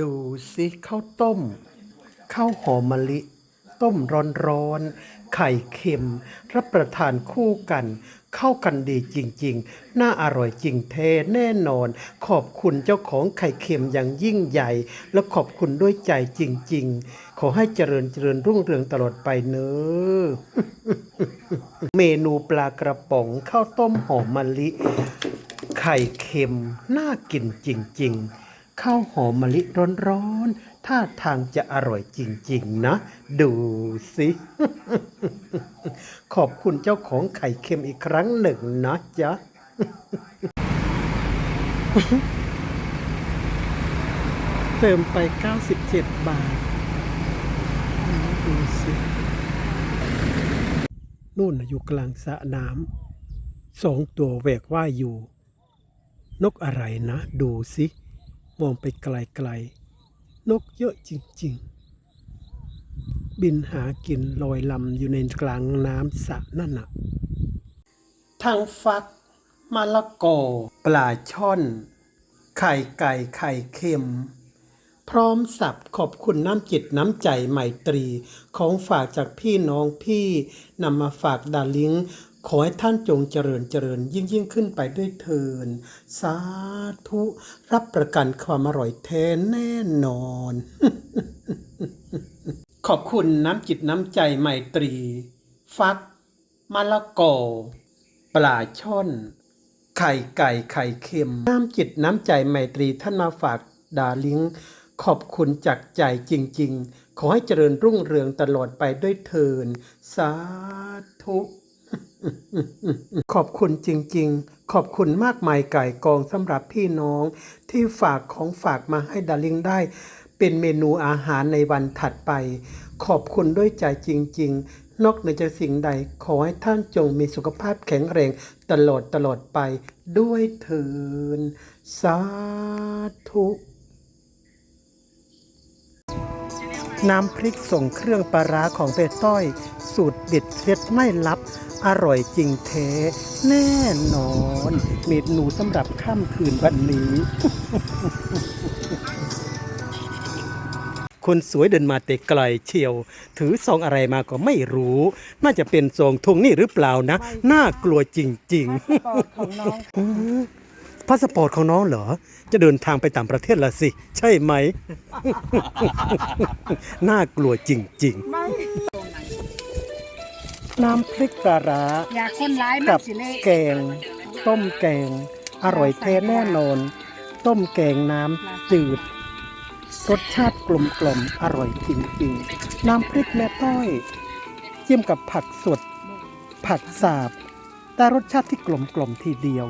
ดูสิข้าวต้มข้าวหอมมะลิ ต้มร้อนๆไข่เค็ม รับประทานคู่กัน เข้ากันดีจริงๆ น่าอร่อยจริงแท้แน่นอน ขอบคุณเจ้าของไข่เค็มอย่างยิ่งใหญ่ และขอบคุณด้วยใจจริงๆ ขอให้เจริญเจริญรุ่งเรืองตลอดไปเนอเมนูปลากระป๋องข้าวต้มหอมมะลิ ไข่เค็มน่ากินจริง ๆ ข้าวหอมมะลิร้อนๆท่าทางจะอร่อยจริงๆนะ ดูสิ ขอบคุณเจ้าของไข่เค็มอีกครั้งหนึ่งนะจ๊ะ เติมไป 97 บาท ดูสินู่นน่ะอยู่กลางสระน้ำสองตัวแหวกว่ายอยู่ นกอะไรนะ ดูสิ มองไปไกลๆ นกเยอะจริงๆ บินหากินลอยลำอยู่ในกลางน้ำสระนั่นน่ะทางฟักมะละกอปลาช่อน ไข่ไก่ไข่เค็ม พร้อมสับขอบคุณน้ำจิตน้ำใจไมตรีของฝากจากพี่น้องพี่นำมาฝากดาลิง ขอให้ท่านจงเจริญเจริญยิ่งยิ่งขึ้นไปด้วยเทิน สาธุ รับประกันความอร่อยแท้แน่นอน ขอบคุณน้ำจิตน้ำใจไมตรี ฟักมะละกอปลาช่อน ไข่ไก่ไข่เค็ม น้ำจิตน้ำใจไมตรีท่านมาฝากดาลิงขอบคุณจากใจจริง ๆ ขอให้เจริญรุ่งเรืองตลอดไปด้วยเทิน สาธุ ขอบคุณจริง ๆ ขอบคุณมากมายไก่กองสำหรับพี่น้องที่ฝากของฝากมาให้ดาลิงได้ เป็นเมนูอาหารในวันถัดไป ขอบคุณด้วยใจจริง ๆ นอกเหนือจากสิ่งใดขอให้ท่านจงมีสุขภาพแข็งแรงตลอดตลอดไปด้วยเถินสาธุน้ำพริกส่งเครื่องปลาร้าของเปต้อย สูตรเด็ดเคล็ดไม่ลับ อร่อยจริงแท้แน่นอน เมนูสำหรับค่ำคืนวันนี้ คนสวยเดินมาแต่ไกลเชียว ถือซองอะไรมาก็ไม่รู้ น่าจะเป็นซองทวงหนี่หรือเปล่านะ น่ากลัวจริงๆปอดของน้องอืมพาสปอร์ตของน้องเหรอ จะเดินทางไปต่างประเทศละสิ ใช่ไหม น่ากลัวจริงไม่ๆ น้ำพริกปลาร้าอยากคนร้ายมักันบสิเละแกง ต้มแกง อร่อยแท้แน่นอน ต้มแกงน้ำจืด รสชาติกลมกล่อมอร่อยจริงๆ น้ำพริกแม่ต้อยจิ้มกับผักสด ผักสาบ แต่รสชาติที่กลมกล่อมทีเดียว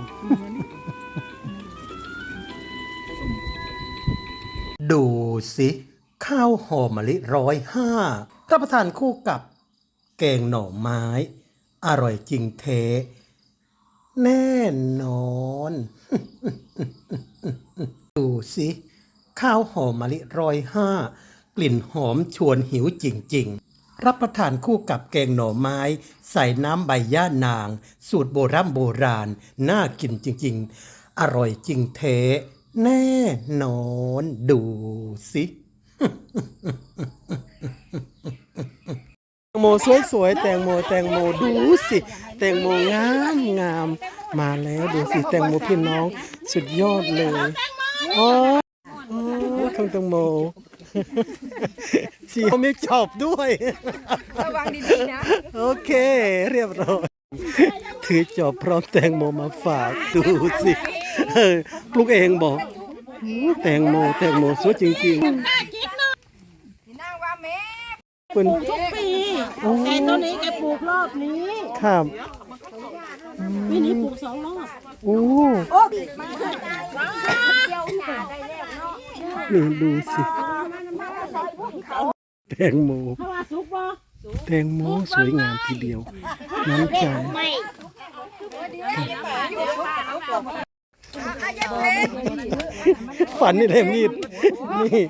ดูสิ ข้าวหอมมะลิร้อยห้ารับประทานคู่กับ แกงหน่อไม้ อร่อยจริงเท แน่นอน ดูสิ ข้าวหอมมะลิร้อยห้ากลิ่นหอมชวนหิวจริง ๆ รับประทานคู่กับแกงหน่อไม้ ใส่น้ำใบย่านาง สูตรโบราณโบราณ น่ากินจริง ๆ อร่อยจริงเท แน่นอน ดูสิ โมสวยๆแตงโมแตงโมดูสิแตงโมงามงามมาแล้วดูสิแตงโมพี่น้องสุดยอดเลยโอ้โอ้ข้างแตงโมสีเขาไม่จอบด้วยระวังดีๆนะโอเค เรียบร้อยถือจอบพร้อมแตงโมมาฝากดูสิเออปลูกเองบอกหูแตงโมแตงโมสวยจริงนางว่าแม่ ๆคุณทุกปีโอ้แต่ตัวนี้แกปลูกรอบนี้ครับปีนี้ปลูกสองรอบโอ้โอ้เกี่ยวหนาได้แล้วเนาะนี่ดูสิแตงโมเพราะว่าสุกบ่แตงโมสวยงามทีเดียว น้ำใจฝันนี่แหละมีดนี่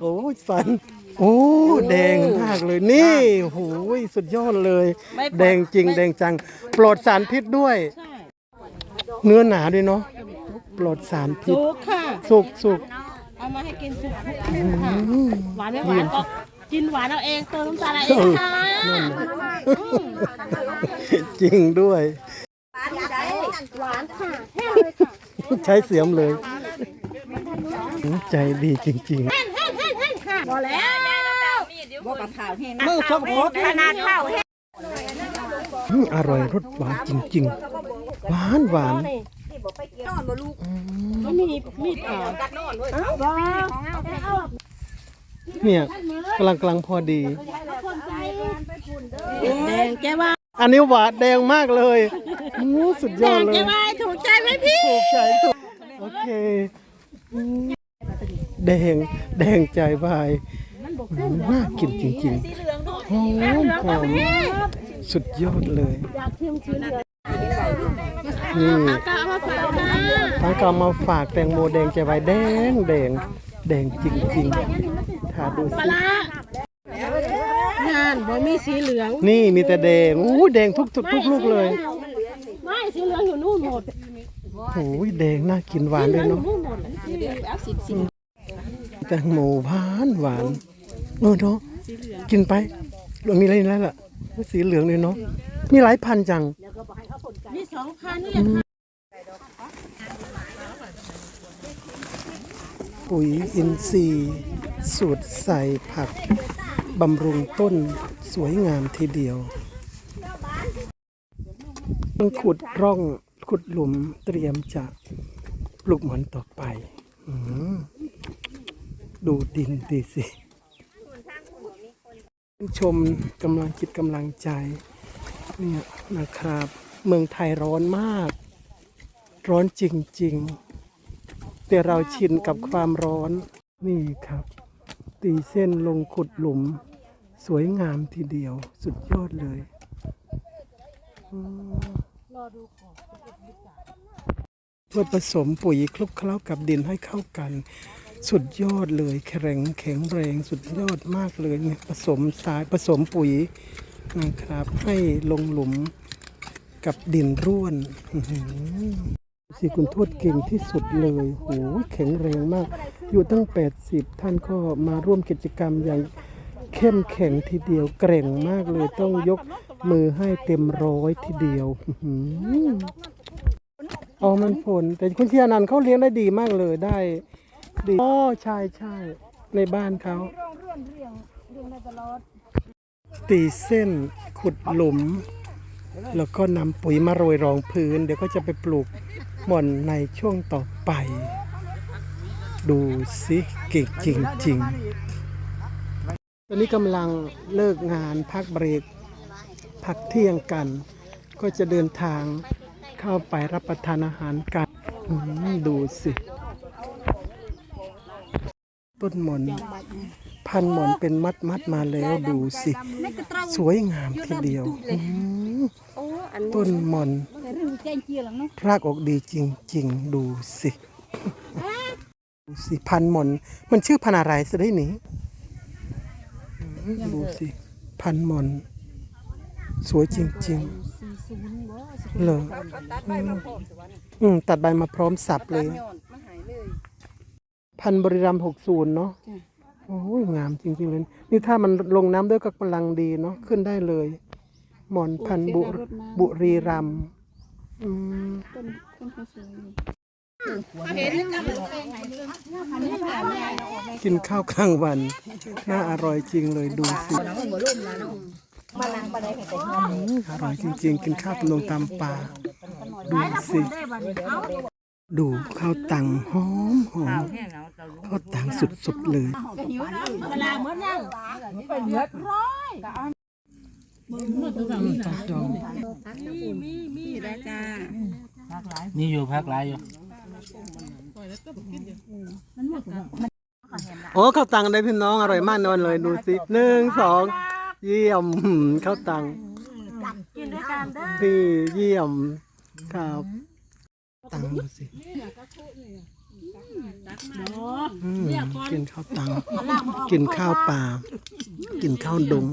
โอ้ยฝัน โอ้แดงมากเลยนี่โอ้ยสุดยอดเลยแดงจริง แดงจัง ปลอดสารพิษด้วย ใช่เนื้อหนาด้วยเนาะปลอดสารพิษ สุกค่ะ สุกสุก เอามาให้กินสุกทุกคู่ค่ะหวานไม่หวานก็กินหวานเอาเองเติมน้ำตาลเอาเองค่ะจริงด้วย หวานค่ะแห้งเลยค่ะใช้เสียมเลย ใจดีจริง แห้งแห้งแห้งแห้งค่ะพอแล้ว ๆมือชอบรสขนาดข้าวแห้งอร่อยรสหวานจริงๆ หวานหวานไม่มีมีดอ่อนว้าวเนี่ยกำลังกำลังพอดี แดงแกว่าอันนี้หวานแดงมากเลยอู้สุดยแดอดงเลแกยว่าถูกใจไหมพี่ถูกใจถูกโอเคอืมแดงแดงใจวายอืม น่ากินจริงๆหอมหอมสุดยอดเลยอยากชิมชิ้นเหลือนี่กะเอามาฝากนะทั้งก็เอามาฝากแตงโมแดงใจวายแดงแดงแดงจริงๆถ้าดูปลาสิร้างานบ่มีสีเหลือง นี่มีแต่แดงอู้แดงทุกทุกทุกลูกเลย ไม่สีเหลืองอยู่นู่นหมดโอ้ยแดงน่ากินหวานสีเหเลลือยงอยู่เนาะนู่นหมดเอาสิบสิบแตงโมหวานหวาน เออเนาะกินไปเรามีอะไรแล้วล่ะสีเหลืองเลยเนาะมีหลายพันจังนี่สองพันเนี่ยค่ะปุ๋ยอินทรีย์ สูตรใส่ผักบำรุงต้นสวยงามทีเดียวต้องขุดร่องขุดหลุมเตรียมจะปลูกหมอนต่อไปอดูดินดีสิ ชมกำลังคิดกำลังใจเนี่ยนะครับ เมืองไทยร้อนมาก ร้อนจริงๆ แต่เราชินกับความร้อนนี่ครับ ตีเส้นลงขุดหลุม สวยงามทีเดียวสุดยอดเลยอืมเพื่อผสมปุ๋ยคลุกเคล้ากับดินให้เข้ากัน สุดยอดเลยแข็งแข็งแรงสุดยอดมากเลยเนี่ยผสมสายผสมปุ๋ยนะครับ ให้ลงหลุมกับดินร่วนสิคุณทวดเก่งที่สุดเลยโหแข็งแรงมาก อยู่ตั้ง 80 ท่านก็มาร่วมกิจกรรมอย่างเข้มแข็งทีเดียวแกร่งมากเลยต้องยกมือให้เต็มร้อยทีเดียวอื้อมันผล แต่คุณเทียนันเขาเลี้ยงได้ดีมากเลยได้ ดีอ๋อใช่ใช่ในบ้านเขาตีเส้นขุดหลุม แล้วก็นำปุ๋ยมาโรยรองพื้น เดี๋ยวก็จะไปปลูกหม่อนในช่วงต่อไป ดูสิเก่งจริงๆตอนนี้กำลังเลิกงานพักเบรกพักเที่ยงกัน ก็จะเดินทางเข้าไปรับประทานอาหารกัน ดูสิ ต้นหม่อนพันหม่อนเป็นมัดมัดๆมาแล้วดูสิ สวยงามทีเดียวอืมต้นหม่อนรากออกดีจริง ๆ ดูสิดูสิพันหม่อนมันชื่อพันธุ์อะไรจะได้หนีอืมดูสิพันหม่อนสวยจริง ๆ เลยอืมตัดใบมาพร้อมสับเลย พันธุ์บริรัมหกศูนย์เนาะโอ้ยงามจริงๆเลย นี่ถ้ามันลงน้ำด้วยก็กำลังดีเนาะขึ้นได้เลย หมอนพันธุ์บุบุรีรัมย์อืมกินข้าวกลางวัน น่าอร่อยจริงเลยดูสิอืมอร่อยจริง ๆ กินข้าวตำลงตามป่าดูสิ ดูข้าวตังหอมหอมข้าวตังสุดๆเลยเวลาเหมือนยังตัดดองนี่อยู่พักหลายอยู่โอ้ข้าวตังได้พี่น้องอร่อยมากนอนเลยดูสิหนึ่งสองเยี่ยมหืมข้าวตังกินด้วยกันเด้อพี่เยี่ยมครับ ตังดูสิอืมกินข้าวตังกินข้าวป่า กินข้าวดง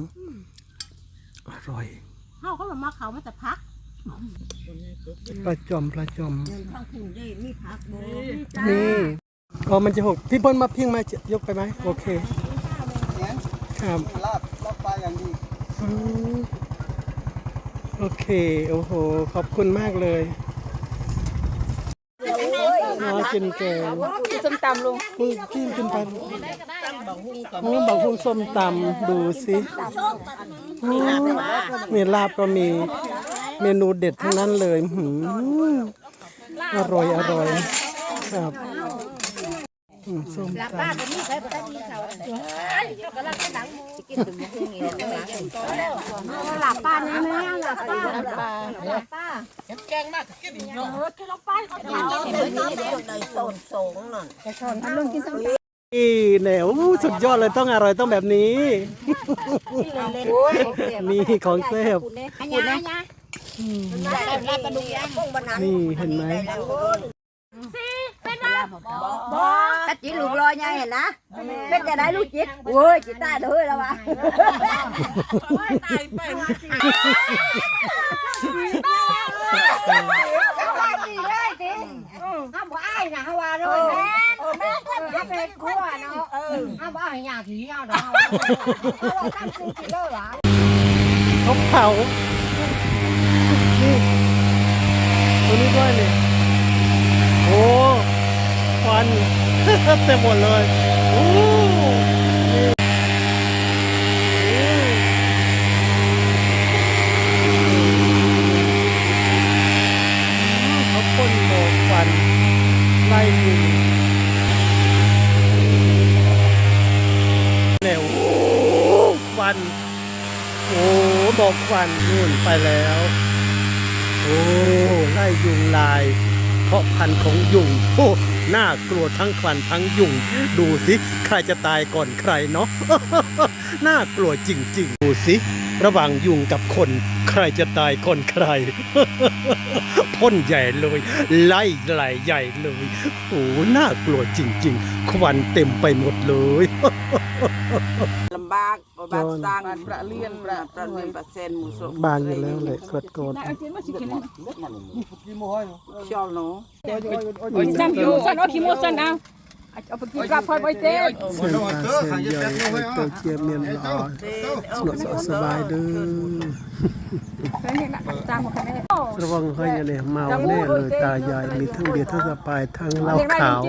อร่อยเฮาเขาบอกมาเขามาแต่พักปลาจอมปลาจอมนี่อ๋อมันจะหกพี่เปิ้ลมาพิงมายกไปไหมโอเคครับลาบลาบปลาอย่างดีอืมโอเค โอ้โห ขอบคุณมากเลยอ๋อ กินแกงส้มตำลุงมึงกินกินไปโอ้บอกพุ่งส้มตำดูสิโอ้มีลาบก็มีเมนูเด็ดทั้งนั้นเลยหืมอร่อยอร่อยครับ อืมส้มตำหลับป้านี่แม่หลับป้าหลับป้านี่เนี่ยโอ้สุดยอดเลยต้องอร่อยต้องแบบนี้นี่ของเซฟอันนี้อันนี้ลาบกระดูกย่างกุ้งบะหนานี่เห็นไหม ตัดจีลูกลอยยังเห็นนะเป็นจะได้ลูกจิตโว้ยจิตตายเด้อแล้ววะตายไปดีเลยจริงห้ามบ่อ้ายนะฮาวาเลยแม่แม่ก็จะเป็นคั่วเนาะห้ามบ่อ้ายอย่างที่เอาเนาะเราตั้งชื่อกินเลยหรอเขาเผานี่ตัวนี้ด้วยนี่โอ้ค วัน เต็มหมดเลยโอ้โอ้เขาพ่นหมอกควัน ไล่ยุงเนี่ยโอ้ควัน โอ้บอกควันนู่นไปแล้ว โอ้ไล่ยุงลายเพราะพันธุ์ของยุงโอ้ น่ากลัวทั้งควันทั้งยุง ดูสิใครจะตายก่อนใครเนาะน่ากลัวจริง ๆ ดูสิระหว่างยุงกับคน ใครจะตายก่อนใครพ่นใหญ่เลย ไล่ไหลใหญ่เลยโอ้น่ากลัวจริง ๆ ควันเต็มไปหมดเลย បាកពិបាកស្តាំងប្រាក់លៀនប្រាក់ប្រាក់លៀនប៉ាសេនមួយស្រុកបានលើលេខគាត់កូនខ្យល់នោះអត់ចាំយូរសិនអត់គីមសិនដល់าะซ้ำอยู่ซ้ำเอาขี้มูกซ้ำเอาเอาไปกินกลับพอยไปเต้เส้นปลาเส้นใหญ่เต้าเจียมเมียนลอยสนุกสบายเด้อตามหมดคะแนนระวังให้ยเนี่ยเมาแน่เลยตายายมีทั้งเบียร์ทั้งสปายทั้งเหล้าขาว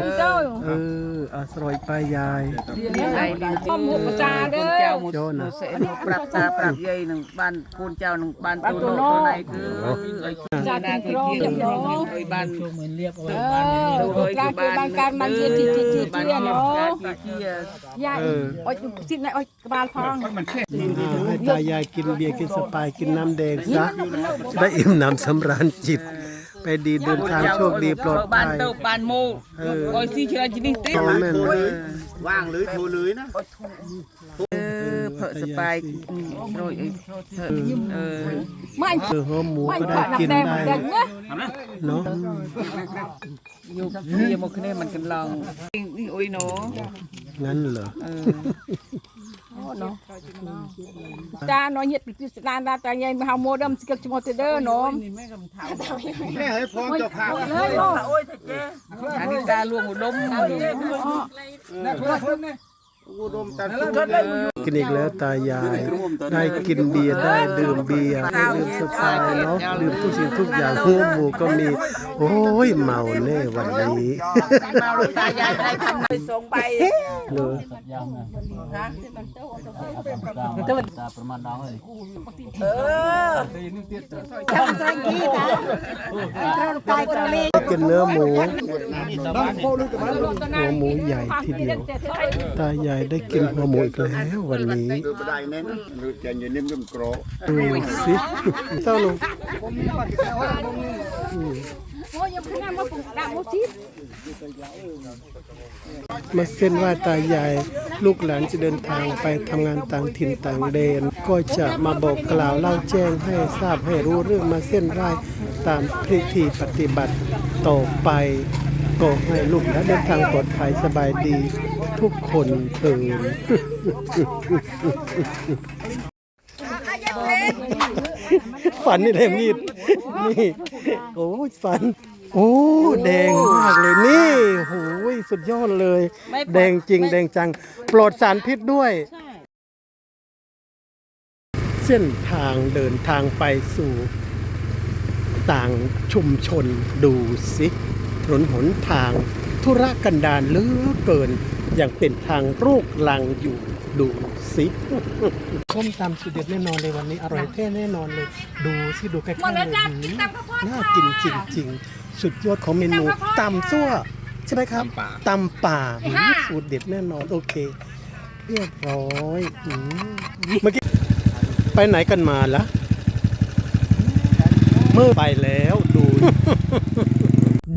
เอออาสรอยปลายายข้อมูลประจาเด้อโจนะเสนปรับตาปรับยัยหนึ่งบ้านคูณเจ้าหนึ่งบ้านตัวโนตัวไหนคือไอ้จานาคือเกี่ยวกับไอ้บ้านช่วงเหมือนเรียบเอาเอไว้บ้านนี้อการคือบ้านการมันเยี่ยจีจีจีเนาะยายอ้ยสิไหนอ้ยกบาลพองให้ตายายกินเบียร์กินสปายกินน้ำแดงซะได้อิ่มน้ำสำราญจิต ไปดีเดินทางโชคดีปลอดภัยบ้านเต้าบ้านโมโอ้ยซีเชื่อจีนี่ติ๊โอ้แม่นว่างหรือโทรหรือนะ เออเผอสบายโรยเออไม่เออหัวหมูไม่ก็ได้ขอนับกินแดงได้แดงเนี่ยเนาะอยู่เที่ยมคืนนี้มันกันลองนี่โอ้ยเนาะงั้นเหรอเออจ้าน้อยเหี้ยติดสนานดาตายายมาหาโมดมสกัดจมอเตเดอร์เนาะแม่ให้พร้อมเจ้าภาพเลยเนาะอันนี้ตาลวงอุดมอุดมตันทุน กินอีกแล้วตายาย ได้กินเบียร์ได้ดื่มเบียร์ได้ดื่มสปายเนาะดื่มทุกสิ่งทุกอย่างหัวหมูก็มี โอ้ยเมาแน่วันนี้มาลูกตายายได้ทำไปส่งไปเนอะยาวนะตาประมาณน้องเลยเออกินเนื้อหมูหัวหมูใหญ่ทีเดียวตายายได้กินหัวหมูอีกแล้ววันนี้ดูบันไดแม่นหรือจะยืนนิ่มนิ่มกรอดูสิเต้าลุงมาเส้นว่าตายายลูกหลานจะเดินทางไปทำงานต่างถิ่นต่างแดน ก็จะมาบอกกล่าวเล่าแจ้งให้ทราบให้รู้เรื่องมาเส้นไหว้ตามพิธีปฏิบัติต่อไปก็ให้ลูกหลานเดินทางปลอดภัยสบายดี ทุกคนเถิดฝันนี่แหละมีดนี่โอ้ฝัน โอ้แดงมากเลยนี่โหยสุดยอดเลย แดงจริง แดงจัง ปลอดสารพิษด้วย เส้นทางเดินทางไปสู่ต่างชุมชนดูสิถนนหนทาง ธุรกันดารเหลือเกิน อย่างเป็นทางโรคลังอยู่ดูสิส้มตำสุดเด็ดแน่นอนเลยวันนี้อร่อยแท้แน่นอนเลย ดูสิดูใกล้ๆเลยหือน่ากินจริงๆ สุดยอดของเมนูตำซั่วใช่ไหมครับตำป่าหือสูตรเด็ดแน่นอนโอเค เรียบร้อยหือเมื่อกี้ไปไหนกันมาล่ะเมื่อไปแล้วดู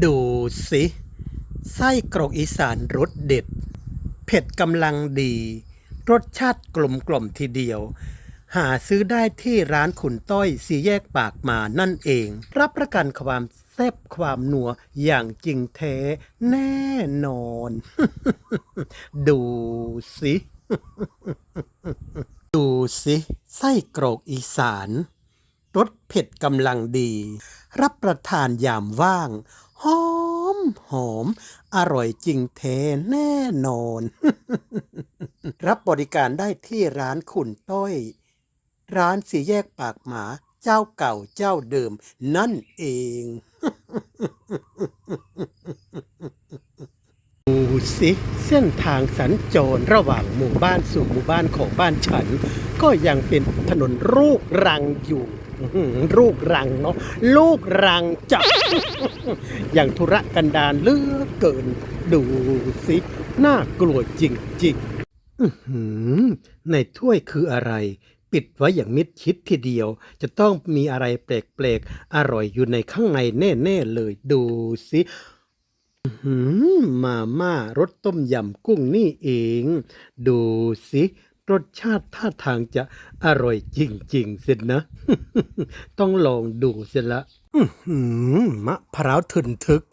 ดูสิ ไส้กรอกอีสานรสเด็ด เผ็ดกำลังดี รสชาติกลมกล่อมทีเดียว หาซื้อได้ที่ร้านขุนต้อยสีแยกปากมานั่นเอง รับประกันความแซ่บความนัวอย่างจริงแท้แน่นอน ดูสิ ดูสิไส้กรอกอีสานรสเผ็ดกำลังดี รับประทานยามว่างหอมหอม อร่อยจริงแท้แน่นอน รับบริการได้ที่ร้านขุนต้อย ร้านสีแยกปากหมาเจ้าเก่าเจ้าเดิม นั่นเองดูสิเส้นทางสัญจรระหว่างหมู่บ้านสู่หมู่บ้านของบ้านฉัน ก็ยังเป็นถนนลูกรังอยู่ ลูกรังเนาะลูกรังจับ อย่างธุระกันดารเลือเกิน ดูสิ น่ากลัวจริงๆในถ้วยคืออะไร ปิดไว้อย่างมิดชิดทีเดียว จะต้องมีอะไรแปลกๆ อร่อยอยู่ในข้างในแน่ๆเลยดูสิมาม่ารสต้มยำกุ้งนี่เอง ดูสิ รสชาติท่าทางจะอร่อยจริงๆสินะ ต้องลองดูเสียละมะพร้าวทึนทึก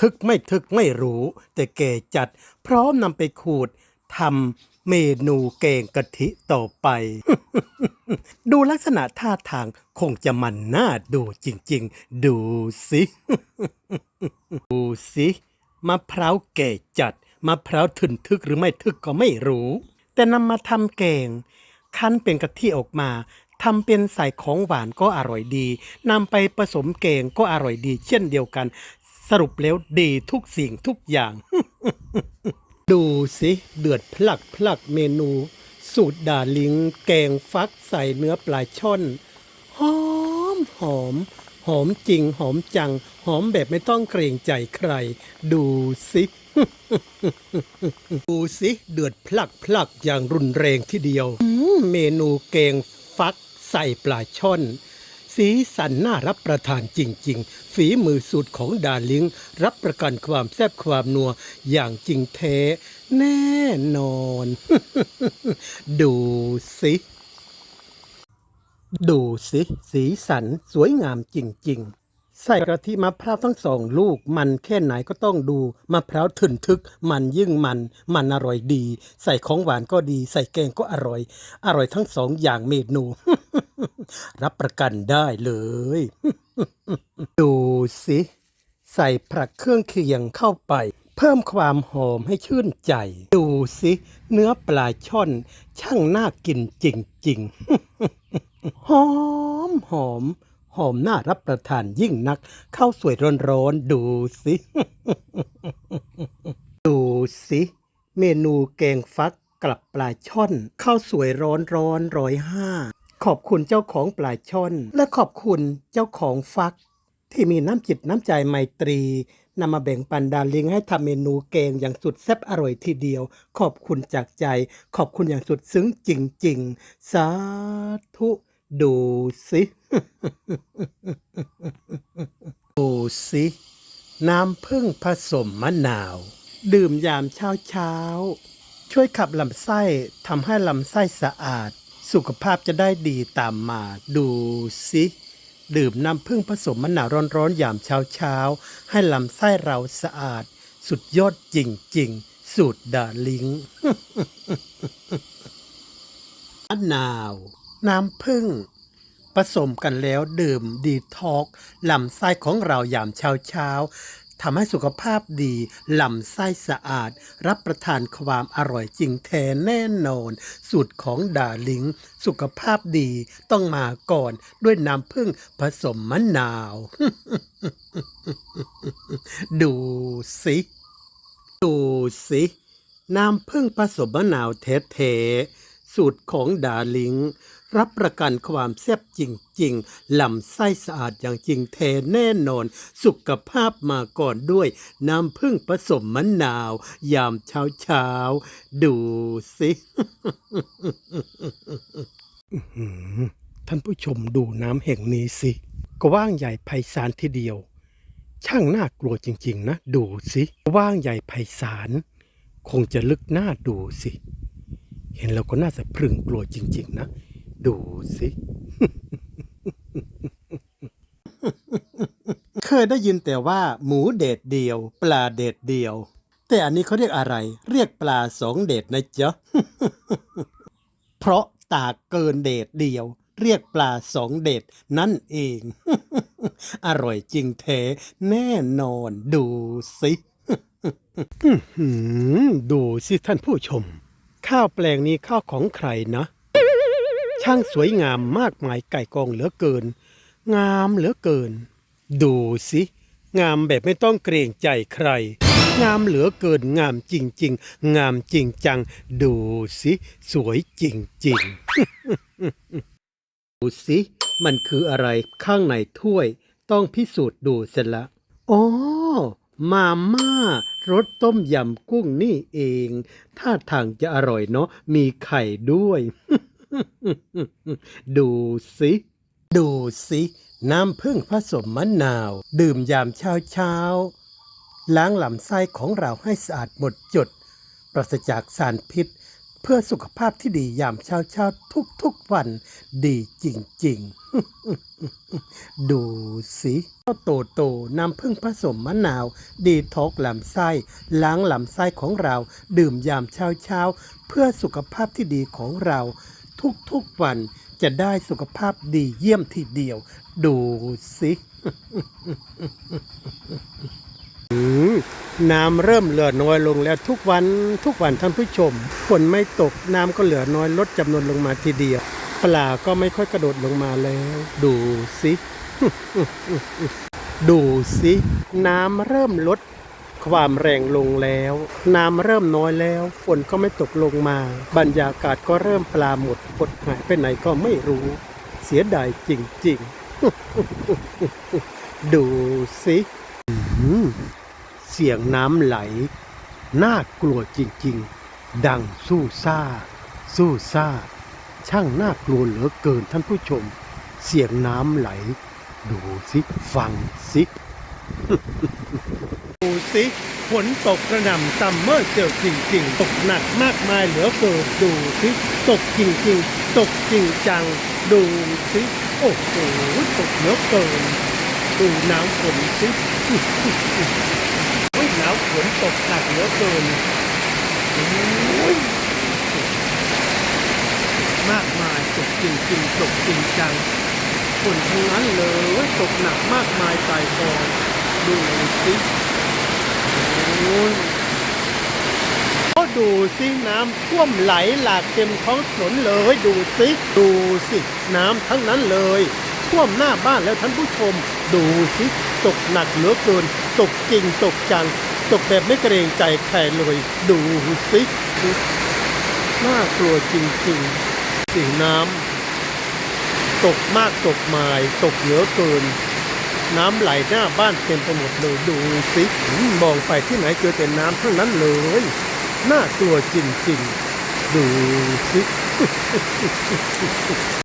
ทึกไม่ทึกไม่รู้ แต่แกจัด พร้อมนำไปขูดทำเมนูแกงกะทิต่อไป ดูลักษณะท่าทางคงจะมันน่าดูจริง ๆ ดูสิดูสิมะพร้าวแก่จัดมะพร้าวทึนทึกหรือไม่ทึกก็ไม่รู้ แต่นำมาทำแกง คั้นเป็นกะทิออกมาทำเป็นใส่ของหวานก็อร่อยดีนำไปผสมแกงก็อร่อยดี เช่นเดียวกัน สรุปแล้วดีทุกสิ่งทุกอย่าง ดูสิเดือดพลักพลักเมนู สูตรดาลิง แกงฟักใส่เนื้อปลาช่อนหอมหอม หอมจริงหอมจัง หอมแบบไม่ต้องเกรงใจใคร ดูสิ ดูสิเดือดพลักพลักอย่างรุนแรงทีเดียวอืมเมนูแกงฟักใส่ปลาช่อน สีสันน่ารับประทานจริง ๆ ฝีมือสูตรของดาลิง รับประกันความแซ่บความนัวอย่างจริงแท้ แน่นอน ดูสิ ดูสิ สีสันสวยงามจริง ๆ ใส่กะทิมะพร้าวทั้งสองลูก มันแค่ไหนก็ต้องดูมะพร้าวถึนทึก มันยิ่งมัน มันอร่อยดี ใส่ของหวานก็ดี ใส่แกงก็อร่อย อร่อยทั้งสองอย่างเมนู รับประกันได้เลย ดูสิ ใส่ผักเครื่องเคียงเข้าไปเพิ่มความหอมให้ชื่นใจ ดูสิ เนื้อปลาช่อน ช่างน่ากินจริง ๆ หอมหอม หอมน่ารับประทานยิ่งนักข้าวสวยร้อนๆดูสิ ดูสิ เมนูแกงฟักกลับปลาช่อนข้าวสวยร้อนร้อนร้อยห้าขอบคุณเจ้าของปลาช่อน และขอบคุณเจ้าของฟัก ที่มีน้ำจิตน้ำใจไมตรีนำมาแบ่งปันดาลิงให้ทำเมนูแกงอย่างสุดแซ่บอร่อยทีเดียว ขอบคุณจากใจ ขอบคุณอย่างสุดซึ้งจริง ๆ สาธุ ดูสิดูสิ น้ำผึ้งผสมมะนาว ดื่มยามเช้าเช้า ช่วยขับลำไส้ทำให้ลำไส้สะอาด สุขภาพจะได้ดีตามมา ดูสิ ดื่มน้ำผึ้งผสมมะนาวร้อนๆยามเช้าเช้า ให้ลำไส้เราสะอาด สุดยอดจริงๆ สูตรดาลิงมะนาว น้ำผึ้งผสมกันแล้วดื่มดีท็อกลำไส้ของเรายามเช้าเช้าๆทำให้สุขภาพดีลำไส้สะอาด รับประทานความอร่อยจริงแท้แน่นอน สูตรของดาลิง สุขภาพดีต้องมาก่อนด้วยน้ำผึ้งผสมมะนาว ดูสิ ดูสิ น้ำผึ้งผสมมะนาวแท้ๆสูตรของดาลิง รับประกันความแซ่บจริงๆลำไส้สะอาดอย่างจริงแท้แน่นอน สุขภาพมาก่อนด้วย น้ำผึ้งผสมมะนาว ยามเช้าเช้าๆดูสิ ท่านผู้ชมดูน้ำแห่งนี้สิ กว้างใหญ่ไพศาลทีเดียว ช่างน่ากลัวจริง ๆ นะ ดูสิกว้างใหญ่ไพศาลคงจะลึกหน้าดูสิ เห็นแล้วก็น่าจะพรึงกลัวจริง ๆ นะ ดูสิ เคยได้ยินแต่ว่า หมูเด็ดเดียว ปลาเด็ดเดียว แต่อันนี้เขาเรียกอะไร เรียกปลาสองเด็ดนะจ๊ะ เพราะตากเกินเด็ดเดียว เรียกปลาสองเด็ดนั่นเอง อร่อยจริงแท้แน่นอนดูสิดูสิท่านผู้ชม ข้าวแปลงนี้ข้าวของใครนะ ช่างสวยงามมากมายไก่กองเหลือเกิน งามเหลือเกิน ดูสิ งามแบบไม่ต้องเกรงใจใคร งามเหลือเกินงามจริง ๆ งามจริงจัง ดูสิ สวยจริงๆดูสิ มันคืออะไรข้างในถ้วย ต้องพิสูจน์ดูเสร็จละอ๋อมาม่ารสต้มยำกุ้งนี่เอง ท่าทางจะอร่อยเนาะมีไข่ด้วย ดูสิ ดูสิ น้ำผึ้งผสมมะนาว ดื่มยามเช้าเช้าล้างลำไส้ของเราให้สะอาดหมดจด ปราศจากสารพิษ เพื่อสุขภาพที่ดียามเช้าเช้าทุกทุกวัน ดีจริง ๆ ดูสิข้าวโตโตน้ำผึ้งผสมมะนาว ดีท็อกลำไส้ ล้างลำไส้ของเรา ดื่มยามเช้าเช้าเพื่อสุขภาพที่ดีของเรา ทุกๆวันจะได้สุขภาพดีเยี่ยมทีเดียว ดูสิน้ำเริ่มเหลือน้อยลงแล้วทุกวันทุกวันท่านผู้ชมฝนไม่ตกน้ำก็เหลือน้อยลดจำนวนลงมาทีเดียว ปลาก็ไม่ค่อยกระโดดลงมาแล้ว ดูสิ ดูสิ น้ำเริ่มลด ความแรงลงแล้ว น้ำเริ่มน้อยแล้ว ฝนก็ไม่ตกลงมา บรรยากาศก็เริ่มปลาหมดหดหายไปไหนก็ไม่รู้ เสียดายจริงๆ ดูสิเสียงน้ำไหล น่ากลัวจริงๆ ดังสู้ซ่า สู้ซ่า ช่างน่ากลัวเหลือเกินท่านผู้ชม เสียงน้ำไหล ดูสิ ฟังสิ ดูสิฝนตกกระหน่ำซัมเมอร์เจอจริง ๆ ตกหนักมากมายเหลือเกินดูสิตกจริง ๆ ตกจริงจัง ดูสิ โอ้โหตกเหลือเกิน ดูน้ำฝนสิโอ้ยนาวฝนตกหนักเหลือเกินโอ้ยมากมายตกจริงจริงๆตกจริงจังฝนทั้งนั้นเลยตกหนักมากมายตายกอง ดูสิโอ้ยก็ดูสิน้ำท่วมไหลหลากเต็มท้องถนนเลยดูสิดูสิน้ำทั้งนั้นเลย ท่วมหน้าบ้านแล้วท่านผู้ชม ดูสิตกหนักเหลือเกินตกจริงตกจังตกแบบไม่เกรงใจใครเลย ดูสิน่ากลัวจริงๆสิน้ำตกมากตกมาย ตกเหลือเกิน น้ำไหลหน้าบ้านเต็มไปหมดเลยดูสิมมองไปที่ไหนเจอแต่น้ำทั้งนั้นเลย น่ากลัวจริงๆ ดูสิ